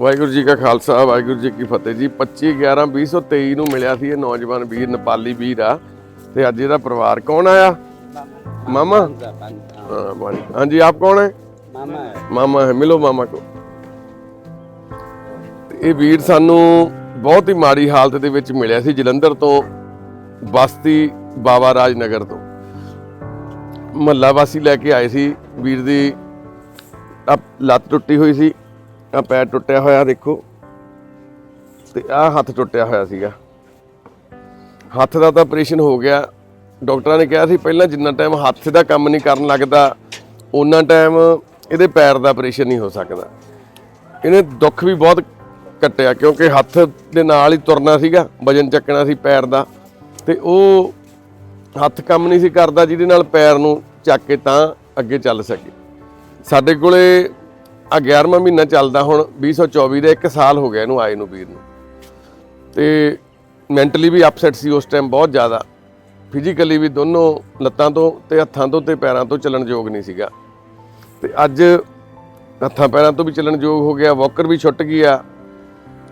ਵਾਹਿਗੁਰੂ ਜੀ ਕਾ ਖਾਲਸਾ ਵਾਹਿਗੁਰੂ ਜੀ ਕੀ ਫਤਿਹ ਜੀ। 25 11 2023 ਨੂੰ ਮਿਲਿਆ ਸੀ ਇਹ ਨੌਜਵਾਨ ਵੀਰ ਨੇਪਾਲੀ ਵੀਰ ਆ। ਤੇ ਅੱਜ ਇਹਦਾ ਪਰਿਵਾਰ ਕੌਣ ਆਇਆ? ਮਾਮਾ? ਹਾਂਜੀ ਆਪ ਕੌਣ ਹੈ? ਮਾਮਾ ਹੈ। ਮਾਮਾ ਹੈ ਮਿਲੋ ਮਾਮਾ ਕੋ। ਇਹ ਵੀਰ ਸਾਨੂੰ ਬਹੁਤ ਹੀ ਮਾੜੀ ਹਾਲਤ ਦੇ ਵਿੱਚ ਮਿਲਿਆ ਸੀ ਜਲੰਧਰ ਤੋਂ ਬਸਤੀ ਬਾਬਾ ਰਾਜ ਨਗਰ ਤੋਂ। ਮਹੱਲਾ ਵਾਸੀ ਲੈ ਕੇ ਆਏ ਸੀ ਵੀਰ ਦੀ ਲੱਤ ਟੁੱਟੀ ਹੋਈ ਸੀ। ਆ ਪੈਰ ਟੁੱਟਿਆ ਹੋਇਆ ਦੇਖੋ। ਤੇ ਆ ਹੱਥ ਟੁੱਟਿਆ ਹੋਇਆ ਸੀਗਾ। ਹੱਥ ਦਾ ਤਾਂ ਆਪਰੇਸ਼ਨ ਹੋ ਗਿਆ। ਡਾਕਟਰਾਂ ਨੇ ਕਿਹਾ ਸੀ, ਪਹਿਲਾਂ ਜਿੰਨਾ ਟਾਈਮ ਹੱਥ ਦਾ ਕੰਮ ਨਹੀਂ ਕਰਨ ਲੱਗਦਾ ਉਹਨਾਂ ਟਾਈਮ ਇਹਦੇ ਪੈਰ ਦਾ ਆਪਰੇਸ਼ਨ ਨਹੀਂ ਹੋ ਸਕਦਾ। ਇਹਨੇ ਦੁੱਖ ਵੀ ਬਹੁਤ ਕੱਟਿਆ, ਕਿਉਂਕਿ ਹੱਥ ਦੇ ਨਾਲ ਹੀ ਤੁਰਨਾ ਸੀਗਾ, ਵਜਨ ਚੱਕਣਾ ਸੀ ਪੈਰ ਦਾ। ਤੇ ਉਹ ਹੱਥ ਕੰਮ ਨਹੀਂ ਸੀ ਕਰਦਾ, ਜਿਹਦੇ ਨਾਲ ਪੈਰ ਨੂੰ ਚੱਕ ਕੇ ਤਾਂ ਅੱਗੇ ਚੱਲ ਸਕੇ। ਸਾਡੇ ਕੋਲੇ ਆ 11ਵਾਂ ਮਹੀਨਾ ਚੱਲਦਾ ਹੁਣ 2024 ਦਾ 1 ਸਾਲ ਹੋ ਗਿਆ ਇਹਨੂੰ ਆਏ ਨੂੰ ਵੀਰ ਨੂੰ। ਤੇ ਮੈਂਟਲੀ ਵੀ ਅਪਸੈਟ ਸੀ ਉਸ ਟਾਈਮ ਬਹੁਤ ਜ਼ਿਆਦਾ। ਫਿਜ਼ੀਕਲੀ ਵੀ ਦੋਨੋਂ ਲੱਤਾਂ ਤੋਂ ਤੇ ਹੱਥਾਂ ਤੋਂ ਤੇ ਪੈਰਾਂ ਤੋਂ ਚੱਲਣ ਯੋਗ ਨਹੀਂ ਸੀਗਾ। ਤੇ ਅੱਜ ਹੱਥਾਂ ਪੈਰਾਂ ਤੋਂ ਵੀ ਚੱਲਣ ਯੋਗ ਹੋ ਗਿਆ ਵਾਕਰ ਵੀ ਛੁੱਟ ਗਿਆ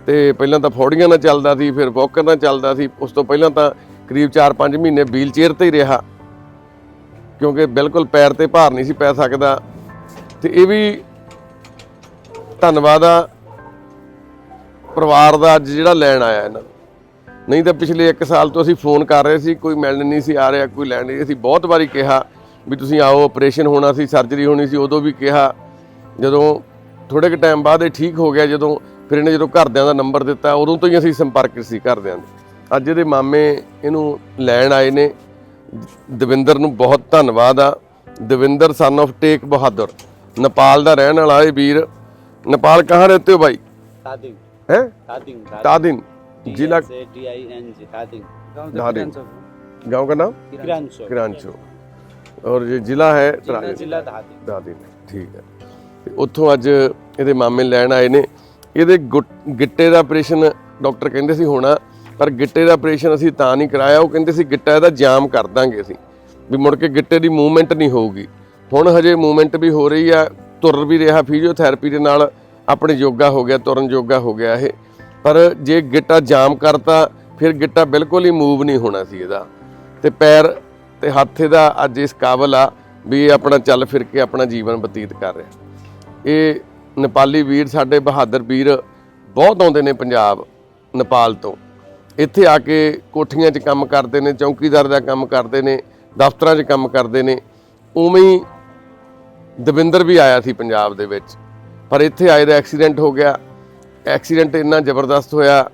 ਤੇ ਪਹਿਲਾਂ ਤਾਂ ਫੌੜੀਆਂ ਨਾਲ ਚੱਲਦਾ ਸੀ, ਫਿਰ ਵਾਕਰ ਨਾਲ ਚੱਲਦਾ ਸੀ। ਉਸ ਤੋਂ ਪਹਿਲਾਂ ਤਾਂ ਕਰੀਬ 4-5 ਮਹੀਨੇ ਵੀਲ ਚੇਅਰ ਤੇ ਹੀ ਰਿਹਾ। ਕਿਉਂਕਿ ਬਿਲਕੁਲ ਪੈਰ ਤੇ ਭਾਰ ਨਹੀਂ ਸੀ ਪੈ ਸਕਦਾ। ਤੇ ਇਹ ਵੀ ਧੰਨਵਾਦ ਆ। ਪਰਿਵਾਰ ਦਾ ਅੱਜ ਜਿਹੜਾ ਲੈਣ ਆਇਆ ਇਹਨਾਂ ਨਹੀਂ ਤਾਂ ਪਿਛਲੇ 1 ਸਾਲ ਤੋਂ ਅਸੀਂ ਫੋਨ ਕਰ ਰਹੇ ਸੀ, ਕੋਈ ਮਿਲਣ ਨਹੀਂ ਸੀ ਆ ਰਿਹਾ, ਕੋਈ ਲੈਣ ਨਹੀਂ। ਅਸੀਂ ਬਹੁਤ ਵਾਰੀ ਕਿਹਾ ਵੀ ਤੁਸੀਂ ਆਓ ਆਪਰੇਸ਼ਨ ਹੋਣਾ ਸੀ ਸਰਜਰੀ ਹੋਣੀ ਸੀ, ਉਦੋਂ ਵੀ ਕਿਹਾ। ਜਦੋਂ ਥੋੜੇ ਕੁ ਟਾਈਮ ਬਾਅਦ ਇਹ ਠੀਕ ਹੋ ਗਿਆ, ਜਦੋਂ ਫਿਰ ਇਹਨੇ ਜਦੋਂ ਘਰਦਿਆਂ ਦਾ ਨੰਬਰ ਦਿੱਤਾ, ਉਦੋਂ ਤੋਂ ਹੀ ਅਸੀਂ ਸੰਪਰਕ ਸੀ ਘਰਦਿਆਂ ਦੇ। ਅੱਜ ਇਹਦੇ ਮਾਮੇ ਇਹਨੂੰ ਲੈਣ ਆਏ ਨੇ। ਦਵਿੰਦਰ ਨੂੰ ਬਹੁਤ ਧੰਨਵਾਦ ਆ। ਦਵਿੰਦਰ ਸਨ of ਟੇਕ ਬਹਾਦਰ ਨੇਪਾਲ ਦਾ ਰਹਿਣ ਵਾਲਾ ਇਹ ਵੀਰ। ਨੇਪਾਲ ਕਹਾਂ ਰਹਤੇ ਹੋ ਭਾਈ तादिंग ਹੈ तादिंग तादिन जिला से टी आई एन जी तादिंग धादिन गांव का नाम किरांशो किरांचो और ये जिला है तराइन। जिला धादिंग ਦਾਦੀ ਨੇ ਠੀਕ ਹੈ ਤੇ ਉੱਥੋਂ ਅੱਜ ਇਹਦੇ ਮਾਮੇ ਲੈਣ ਆਏ ਨੇ ਇਹਦੇ ਗੁੱਟ- ਗਿੱਟੇ ਦਾ ਆਪਰੇਸ਼ਨ ਡਾਕਟਰ ਕਹਿੰਦੇ ਸੀ ਹੋਣਾ ਪਰ ਗਿੱਟੇ ਦਾ ਆਪਰੇਸ਼ਨ ਅਸੀਂ ਤਾਂ ਨਹੀਂ ਕਰਾਇਆ ਉਹ ਕਹਿੰਦੇ ਸੀ ਗਿੱਟਾ ਇਹਦਾ ਜਾਮ ਕਰ ਦਾਂਗੇ ਅਸੀਂ ਵੀ ਮੁੜ ਕੇ ਗਿੱਟੇ ਦੀ ਮੂਵਮੈਂਟ ਨਹੀਂ ਹੋਊਗੀ ਹੁਣ ਹਜੇ ਮੂਵਮੈਂਟ ਵੀ ਹੋ ਰਹੀ ਆ ਤੁਰ ਵੀ ਰਿਹਾ ਫਿਜ਼ੀਓਥੈਰੇਪੀ ਦੇ ਨਾਲ ਆਪਣੇ ਯੋਗਾ ਹੋ ਗਿਆ, ਤੁਰਨ ਯੋਗਾ ਹੋ ਗਿਆ ਇਹ। ਪਰ ਜੇ ਗਿੱਟਾ ਜਾਮ ਕਰਤਾ, ਫਿਰ ਗਿੱਟਾ ਬਿਲਕੁਲ ਹੀ ਮੂਵ ਨਹੀਂ ਹੋਣਾ ਸੀ ਇਹਦਾ। ਤੇ ਪੈਰ ਤੇ ਹੱਥ ਇਹਦਾ ਅੱਜ ਇਸ ਕਾਬਲ ਆ ਵੀ ਇਹ ਆਪਣਾ ਚੱਲ ਫਿਰ ਕੇ ਆਪਣਾ ਜੀਵਨ ਬਤੀਤ ਕਰ ਰਿਹਾ। ਇਹ ਨੇਪਾਲੀ ਵੀਰ ਸਾਡੇ ਬਹਾਦਰ ਵੀਰ ਬਹੁਤ ਆਉਂਦੇ ਨੇ ਪੰਜਾਬ, ਨੇਪਾਲ ਤੋਂ। ਇੱਥੇ ਆ ਕੇ ਕੋਠੀਆਂ 'ਚ ਕੰਮ ਕਰਦੇ ਨੇ, ਚੌਕੀਦਾਰ ਦਾ ਕੰਮ ਕਰਦੇ ਨੇ, ਦਫ਼ਤਰਾਂ 'ਚ ਕੰਮ ਕਰਦੇ ਨੇ। ਉਵੇਂ ਹੀ ਦਵਿੰਦਰ ਵੀ ਆਇਆ ਸੀ ਪੰਜਾਬ ਦੇ ਵਿੱਚ। ਪਰ ਇੱਥੇ ਆਏ ਦਾ ਐਕਸੀਡੈਂਟ ਹੋ ਗਿਆ। ਐਕਸੀਡੈਂਟ ਇੰਨਾ ਜ਼ਬਰਦਸਤ ਹੋਇਆ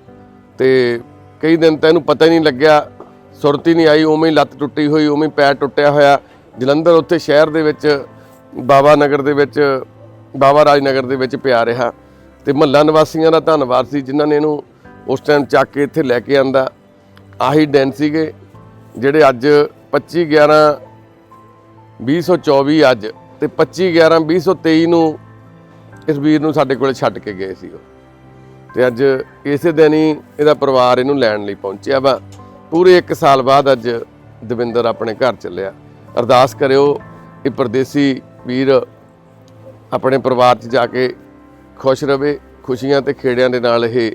ਤੇ ਕਈ ਦਿਨ ਤਾਂ ਇਹਨੂੰ ਪਤਾ ਹੀ ਨਹੀਂ ਲੱਗਿਆ। ਸੁਰਤ ਹੀ ਨਹੀਂ ਆਈ, ਉਵੇਂ ਹੀ ਲੱਤ ਟੁੱਟੀ ਹੋਈ, ਉਵੇਂ ਹੀ ਪੈਰ ਟੁੱਟਿਆ ਹੋਇਆ। ਜਲੰਧਰ ਉੱਥੇ ਸ਼ਹਿਰ ਦੇ ਵਿੱਚ ਬਾਬਾ ਨਗਰ ਦੇ ਵਿੱਚ ਬਾਬਾ ਰਾਜ ਨਗਰ ਦੇ ਵਿੱਚ ਪਿਆ ਰਿਹਾ। ਤੇ ਮਹੱਲਾ ਨਿਵਾਸੀਆਂ ਦਾ ਧੰਨਵਾਦ ਸੀ, ਜਿਨ੍ਹਾਂ ਨੇ ਇਹਨੂੰ ਉਸ ਟਾਈਮ ਚੱਕ ਕੇ ਇੱਥੇ ਲੈ ਕੇ ਆਂਦਾ। ਆਹੀ ਦਿਨ ਸੀਗੇ, ਜਿਹੜੇ ਅੱਜ 25 11 2024 ਅੱਜ। ਤੇ 25 11 2023 ਨੂੰ ਇਸ ਵੀਰ ਨੂੰ ਸਾਡੇ ਕੋਲੇ ਛੱਡ ਕੇ ਗਏ ਸੀ ਉਹ। ਤੇ ਅੱਜ ਇਸੇ ਦਿਨ ਹੀ ਇਹਦਾ ਪਰਿਵਾਰ ਇਹਨੂੰ ਲੈਣ ਲਈ ਪਹੁੰਚਿਆ ਵਾ। ਪੂਰੇ 1 ਸਾਲ ਬਾਅਦ ਅੱਜ ਦਵਿੰਦਰ ਆਪਣੇ ਘਰ ਚੱਲਿਆ। ਅਰਦਾਸ ਕਰਿਓ ਇਹ ਪਰਦੇਸੀ ਵੀਰ ਆਪਣੇ ਪਰਿਵਾਰ 'ਚ ਜਾ ਕੇ ਖੁਸ਼ ਰਵੇ, ਖੁਸ਼ੀਆਂ ਤੇ ਖੇੜਿਆਂ ਦੇ ਨਾਲ ਇਹ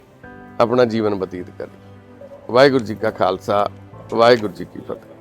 ਆਪਣਾ ਜੀਵਨ ਬਤੀਤ ਕਰੇ। ਵਾਹਿਗੁਰੂ ਜੀ ਕਾ ਖਾਲਸਾ, ਵਾਹਿਗੁਰੂ ਜੀ ਕੀ ਫਤਿਹ।